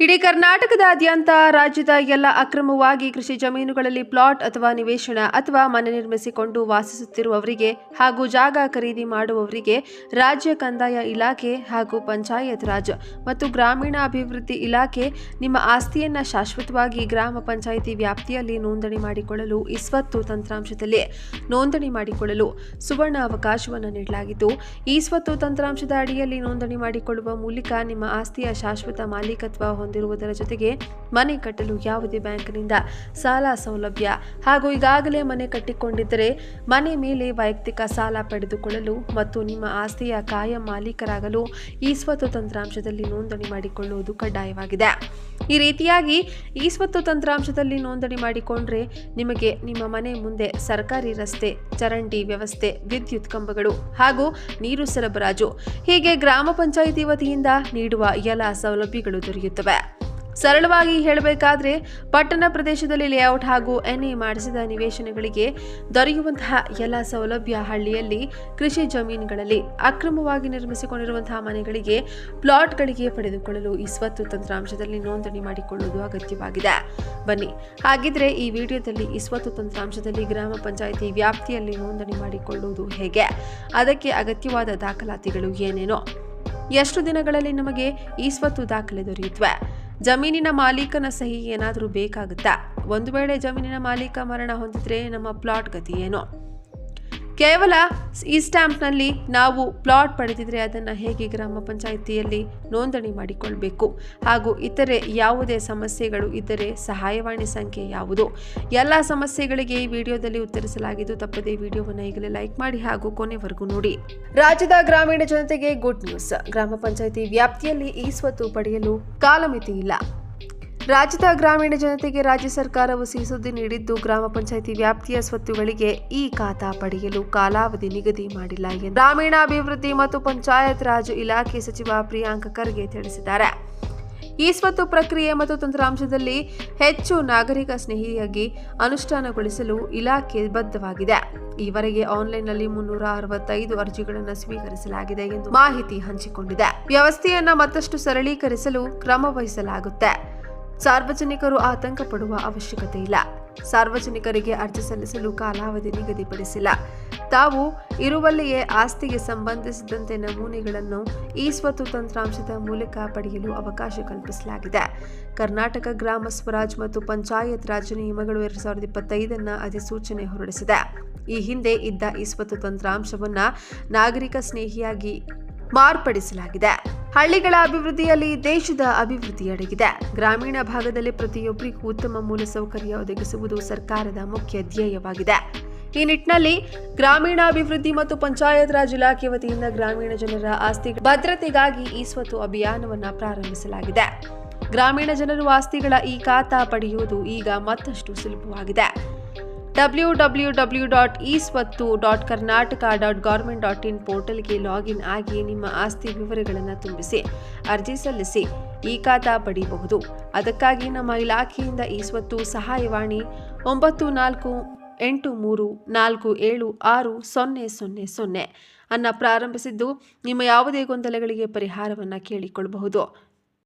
ಇಡೀ ಕರ್ನಾಟಕದಾದ್ಯಂತ ರಾಜ್ಯದ ಎಲ್ಲ ಅಕ್ರಮವಾಗಿ ಕೃಷಿ ಜಮೀನುಗಳಲ್ಲಿ ಪ್ಲಾಟ್ ಅಥವಾ ನಿವೇಶನ ಅಥವಾ ಮನೆ ನಿರ್ಮಿಸಿಕೊಂಡು ವಾಸಿಸುತ್ತಿರುವವರಿಗೆ ಹಾಗೂ ಜಾಗ ಖರೀದಿ ಮಾಡುವವರಿಗೆ ರಾಜ್ಯ ಕಂದಾಯ ಇಲಾಖೆ ಹಾಗೂ ಪಂಚಾಯತ್ ರಾಜ್ ಮತ್ತು ಗ್ರಾಮೀಣ ಅಭಿವೃದ್ಧಿ ಇಲಾಖೆ ನಿಮ್ಮ ಆಸ್ತಿಯನ್ನ ಶಾಶ್ವತವಾಗಿ ಗ್ರಾಮ ಪಂಚಾಯಿತಿ ವ್ಯಾಪ್ತಿಯಲ್ಲಿ ನೋಂದಣಿ ಮಾಡಿಕೊಳ್ಳಲು ಇಸ್ವತ್ತು ತಂತ್ರಾಂಶದಲ್ಲಿ ನೋಂದಣಿ ಮಾಡಿಕೊಳ್ಳಲು ಸುವರ್ಣ ಅವಕಾಶವನ್ನು ನೀಡಲಾಗಿದ್ದು, ಈ ತಂತ್ರಾಂಶದ ಅಡಿಯಲ್ಲಿ ನೋಂದಣಿ ಮಾಡಿಕೊಳ್ಳುವ ಮೂಲಕ ನಿಮ್ಮ ಆಸ್ತಿಯ ಶಾಶ್ವತ ಮಾಲೀಕತ್ವ ಹೊಂದಿರುವುದರ ಜೊತೆಗೆ ಮನೆ ಕಟ್ಟಲು ಯಾವುದೇ ಬ್ಯಾಂಕ್ನಿಂದ ಸಾಲ ಸೌಲಭ್ಯ. ಹಾಗೂ ಈಗಾಗಲೇ ಮನೆ ಕಟ್ಟಿಕೊಂಡಿದ್ದರೆ ಮನೆ ಮೇಲೆ ವೈಯಕ್ತಿಕ ಸಾಲ ಪಡೆದುಕೊಳ್ಳಲು ಮತ್ತು ನಿಮ್ಮ ಆಸ್ತಿಯ ಕಾಯಂ ಮಾಲೀಕರಾಗಲು ಈ ಸ್ವತ್ತು ತಂತ್ರಾಂಶದಲ್ಲಿ ನೋಂದಣಿ ಮಾಡಿಕೊಳ್ಳುವುದು ಕಡ್ಡಾಯವಾಗಿದೆ. ಈ ರೀತಿಯಾಗಿ ಈ ಸ್ವತ್ತು ತಂತ್ರಾಂಶದಲ್ಲಿ ನೋಂದಣಿ ಮಾಡಿಕೊಂಡ್ರೆ ನಿಮಗೆ ನಿಮ್ಮ ಮನೆ ಮುಂದೆ ಸರ್ಕಾರಿ ರಸ್ತೆ, ಚರಂಡಿ ವ್ಯವಸ್ಥೆ, ವಿದ್ಯುತ್ ಕಂಬಗಳು ಹಾಗೂ ನೀರು ಸರಬರಾಜು ಹೀಗೆ ಗ್ರಾಮ ಪಂಚಾಯಿತಿ ವತಿಯಿಂದ ನೀಡುವ ಎಲ್ಲ ಸೌಲಭ್ಯಗಳು ದೊರೆಯುತ್ತವೆ. ಸರಳವಾಗಿ ಹೇಳಬೇಕಾದ್ರೆ ಪಟ್ಟಣ ಪ್ರದೇಶದಲ್ಲಿ ಲೇಔಟ್ ಹಾಗೂ ಎನ್ಎ ಮಾಡಿಸಿದ ನಿವೇಶನಗಳಿಗೆ ದೊರೆಯುವಂತಹ ಎಲ್ಲ ಸೌಲಭ್ಯ ಹಳ್ಳಿಯಲ್ಲಿ ಕೃಷಿ ಜಮೀನುಗಳಲ್ಲಿ ಅಕ್ರಮವಾಗಿ ನಿರ್ಮಿಸಿಕೊಂಡಿರುವಂತಹ ಮನೆಗಳಿಗೆ ಪ್ಲಾಟ್ಗಳಿಗೆ ಪಡೆದುಕೊಳ್ಳಲು ಈ ಸ್ವತ್ತು ತಂತ್ರಾಂಶದಲ್ಲಿ ನೋಂದಣಿ ಮಾಡಿಕೊಳ್ಳುವುದು ಅಗತ್ಯವಾಗಿದೆ. ಬನ್ನಿ, ಹಾಗಿದ್ರೆ ಈ ವಿಡಿಯೋದಲ್ಲಿ ಈ ಸ್ವತ್ತು ತಂತ್ರಾಂಶದಲ್ಲಿ ಗ್ರಾಮ ಪಂಚಾಯಿತಿ ವ್ಯಾಪ್ತಿಯಲ್ಲಿ ನೋಂದಣಿ ಮಾಡಿಕೊಳ್ಳುವುದು ಹೇಗೆ? ಅದಕ್ಕೆ ಅಗತ್ಯವಾದ ದಾಖಲಾತಿಗಳು ಏನೇನೋ? ಎಷ್ಟು ದಿನಗಳಲ್ಲಿ ನಮಗೆ ಈ ಸ್ವತ್ತು ದಾಖಲೆ ದೊರೆಯುತ್ತವೆ? ಜಮೀನಿನ ಮಾಲೀಕನ ಸಹಿ ಏನಾದರೂ ಬೇಕಾಗುತ್ತಾ? ಒಂದು ವೇಳೆ ಜಮೀನಿನ ಮಾಲೀಕ ಮರಣ ಹೊಂದಿದ್ರೆ ನಮ್ಮ ಪ್ಲಾಟ್ ಗತಿ ಏನು? ಕೇವಲ ಈ ಸ್ಟ್ಯಾಂಪ್ನಲ್ಲಿ ನಾವು ಪ್ಲಾಟ್ ಪಡೆದಿದ್ರೆ ಅದನ್ನು ಹೇಗೆ ಗ್ರಾಮ ಪಂಚಾಯಿತಿಯಲ್ಲಿ ನೋಂದಣಿ ಮಾಡಿಕೊಳ್ಬೇಕು? ಹಾಗೂ ಇತರೆ ಯಾವುದೇ ಸಮಸ್ಯೆಗಳು ಇದ್ದರೆ ಸಹಾಯವಾಣಿ ಸಂಖ್ಯೆ ಯಾವುದು? ಎಲ್ಲ ಸಮಸ್ಯೆಗಳಿಗೆ ಈ ವಿಡಿಯೋದಲ್ಲಿ ಉತ್ತರಿಸಲಾಗಿದ್ದು ತಪ್ಪದೇ ವಿಡಿಯೋವನ್ನು ಈಗಲೇ ಲೈಕ್ ಮಾಡಿ ಹಾಗೂ ಕೊನೆವರೆಗೂ ನೋಡಿ. ರಾಜ್ಯದ ಗ್ರಾಮೀಣ ಜನತೆಗೆ ಗುಡ್ ನ್ಯೂಸ್. ಗ್ರಾಮ ಪಂಚಾಯಿತಿ ವ್ಯಾಪ್ತಿಯಲ್ಲಿ ಈ ಸ್ವತ್ತು ಪಡೆಯಲು ಕಾಲಮಿತಿ ಇಲ್ಲ ರಾಜ್ಯದ ಗ್ರಾಮೀಣ ಜನತೆಗೆ ರಾಜ್ಯ ಸರ್ಕಾರವು ಸಿಹಿಸುದ್ದಿ ನೀಡಿದ್ದು ಗ್ರಾಮ ಪಂಚಾಯಿತಿ ವ್ಯಾಪ್ತಿಯ ಸ್ವತ್ತುಗಳಿಗೆ ಈ ಖಾತಾ ಪಡೆಯಲು ಕಾಲಾವಧಿ ನಿಗದಿ ಮಾಡಿಲ್ಲ ಎಂದು ಗ್ರಾಮೀಣಾಭಿವೃದ್ಧಿ ಮತ್ತು ಪಂಚಾಯತ್ ರಾಜ್ ಇಲಾಖೆ ಸಚಿವ ಪ್ರಿಯಾಂಕ ಖರ್ಗೆ ತಿಳಿಸಿದ್ದಾರೆ. ಈ ಸ್ವತ್ತು ಪ್ರಕ್ರಿಯೆ ಮತ್ತು ತಂತ್ರಾಂಶದಲ್ಲಿ ಹೆಚ್ಚು ನಾಗರಿಕ ಸ್ನೇಹಿಯಾಗಿ ಅನುಷ್ಠಾನಗೊಳಿಸಲು ಇಲಾಖೆ ಬದ್ಧವಾಗಿದೆ. ಈವರೆಗೆ ಆನ್ಲೈನ್ನಲ್ಲಿ ಮುನ್ನೂರ ಅರವತ್ತೈದು ಅರ್ಜಿಗಳನ್ನು ಸ್ವೀಕರಿಸಲಾಗಿದೆ ಎಂದು ಮಾಹಿತಿ ಹಂಚಿಕೊಂಡಿದೆ. ವ್ಯವಸ್ಥೆಯನ್ನು ಮತ್ತಷ್ಟು ಸರಳೀಕರಿಸಲು ಕ್ರಮ ವಹಿಸಲಾಗುತ್ತೆ. ಸಾರ್ವಜನಿಕರು ಆತಂಕ ಪಡುವ ಅವಶ್ಯಕತೆ ಇಲ್ಲ. ಸಾರ್ವಜನಿಕರಿಗೆ ಅರ್ಜಿ ಸಲ್ಲಿಸಲು ಕಾಲಾವಧಿ ನಿಗದಿಪಡಿಸಿಲ್ಲ. ತಾವು ಇರುವಲ್ಲಿಯೇ ಆಸ್ತಿಗೆ ಸಂಬಂಧಿಸಿದಂತೆ ನಮೂನೆಗಳನ್ನು ಈ ಸ್ವತ್ತು ತಂತ್ರಾಂಶದ ಮೂಲಕ ಪಡೆಯಲು ಅವಕಾಶ ಕಲ್ಪಿಸಲಾಗಿದೆ. ಕರ್ನಾಟಕ ಗ್ರಾಮ ಸ್ವರಾಜ್ ಮತ್ತು ಪಂಚಾಯತ್ ರಾಜ್ ನಿಯಮಗಳು ಎರಡು ಸಾವಿರದ ಇಪ್ಪತ್ತೈದನ್ನ ಅಧಿಸೂಚನೆ ಹೊರಡಿಸಿದೆ. ಈ ಹಿಂದೆ ಇದ್ದ ಈ ಸ್ವತ್ತು ತಂತ್ರಾಂಶವನ್ನ ನಾಗರಿಕ ಸ್ನೇಹಿಯಾಗಿ ಮಾರ್ಪಡಿಸಲಾಗಿದೆ. ಹಳ್ಳಿಗಳ ಅಭಿವೃದ್ಧಿಯಲ್ಲಿ ದೇಶದ ಅಭಿವೃದ್ಧಿ ಅಡಗಿದೆ. ಗ್ರಾಮೀಣ ಭಾಗದಲ್ಲಿ ಪ್ರತಿಯೊಬ್ಬರಿಗೂ ಉತ್ತಮ ಮೂಲಸೌಕರ್ಯ ಒದಗಿಸುವುದು ಸರ್ಕಾರದ ಮುಖ್ಯ ಧ್ಯೇಯವಾಗಿದೆ. ಈ ನಿಟ್ಟಿನಲ್ಲಿ ಗ್ರಾಮೀಣಾಭಿವೃದ್ಧಿ ಮತ್ತು ಪಂಚಾಯತ್ ರಾಜ್ ಇಲಾಖೆ ವತಿಯಿಂದ ಗ್ರಾಮೀಣ ಜನರ ಆಸ್ತಿ ಭದ್ರತೆಗಾಗಿ ಈ ಸ್ವತ್ತು ಅಭಿಯಾನವನ್ನು ಪ್ರಾರಂಭಿಸಲಾಗಿದೆ. ಗ್ರಾಮೀಣ ಜನರು ಆಸ್ತಿಗಳ ಈ ಖಾತಾ ಪಡೆಯುವುದು ಈಗ ಮತ್ತಷ್ಟು ಸುಲಭವಾಗಿದೆ. W W W dot E Swathu dot Karnataka dot government dot in ಪೋರ್ಟಲ್ಗೆ ಲಾಗಿನ್ ಆಗಿ ನಿಮ್ಮ ಆಸ್ತಿ ವಿವರಗಳನ್ನು ತುಂಬಿಸಿ ಅರ್ಜಿ ಸಲ್ಲಿಸಿ ಈ ಖಾತಾ ಪಡೆಯಬಹುದು ಅದಕ್ಕಾಗಿ ನಮ್ಮ ಇಲಾಖೆಯಿಂದ ಈ ಸ್ವತ್ತು ಸಹಾಯವಾಣಿ ಒಂಬತ್ತು ನಾಲ್ಕು ಎಂಟು ಮೂರು ನಾಲ್ಕು ಏಳು ಆರು ಸೊನ್ನೆ ಸೊನ್ನೆ ಸೊನ್ನೆ ಅನ್ನು ಪ್ರಾರಂಭಿಸಿದ್ದು ನಿಮ್ಮ ಯಾವುದೇ ಗೊಂದಲಗಳಿಗೆ ಪರಿಹಾರವನ್ನು ಕೇಳಿಕೊಳ್ಳಬಹುದು.